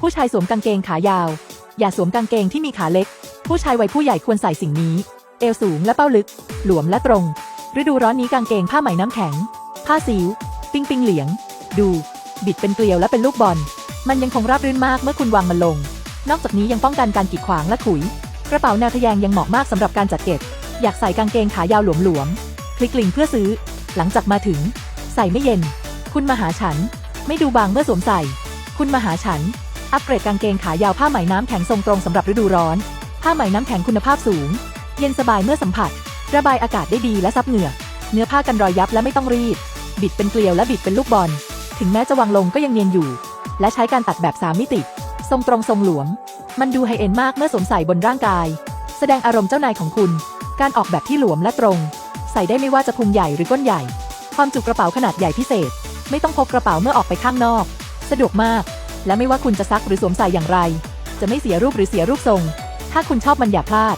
ผู้ชายสวมกางเกงขายาว อย่าสวมกางเกงที่มีขาเล็ก ผู้ชายวัยผู้ใหญ่ควรใส่สิ่งนี้ เอวสูงและเป้าลึก หลวมและตรง ฤดูร้อนนี้กางเกงผ้าไหมน้ำแข็ง ผ้าสิว ปิ้งปิ้งเหลียง ดู บิดเป็นเกลียวและเป็นลูกบอล มันยังคงราบรื่นมากเมื่อคุณวางมันลง นอกจากนี้ยังป้องกันการกีดขวางและขุย กระเป๋าแนวทะแยงยังเหมาะมากสำหรับการจัดเก็บ อยากใส่กางเกงขายาวหลวมๆ คลิกลิงเพื่อซื้อ หลังจากมาถึง ใส่ไม่เย็น คุณมาหาฉัน ไม่ดูบางเมื่อสวมใส่ คุณมาหาฉัน อัปเกรดกางเกงขายาวผ้าไหมน้ำแข็งทรงตรงสำหรับฤดูร้อน ผ้าไหมน้ำแข็งคุณภาพสูง เย็นสบายเมื่อสัมผัส ระบายอากาศได้ดีและซับเหงื่อ เนื้อผ้ากันรอยยับและไม่ต้องรีด บิดเป็นเกลียวและบิดเป็นลูกบอล ถึงแม้จะวางลงก็ยังเนียนอยู่ และใช้การตัดแบบสามมิติ ทรงตรงทรงหลวม มันดูไฮเอ็นมากเมื่อสวมใส่บนร่างกาย แสดงอารมณ์เจ้านายของคุณ การออกแบบที่หลวมและตรง ใส่ได้ไม่ว่าจะพุงใหญ่หรือก้นใหญ่ ความจุกระเป๋าขนาดใหญ่พิเศษ ไม่ต้องพกกระเป๋าเมื่อออกไปข้างนอก สะดวกมาก และไม่ว่าคุณจะซักหรือสวมใส่อย่างไร จะไม่เสียรูปหรือเสียรูปทรง ถ้าคุณชอบมันอย่าพลาด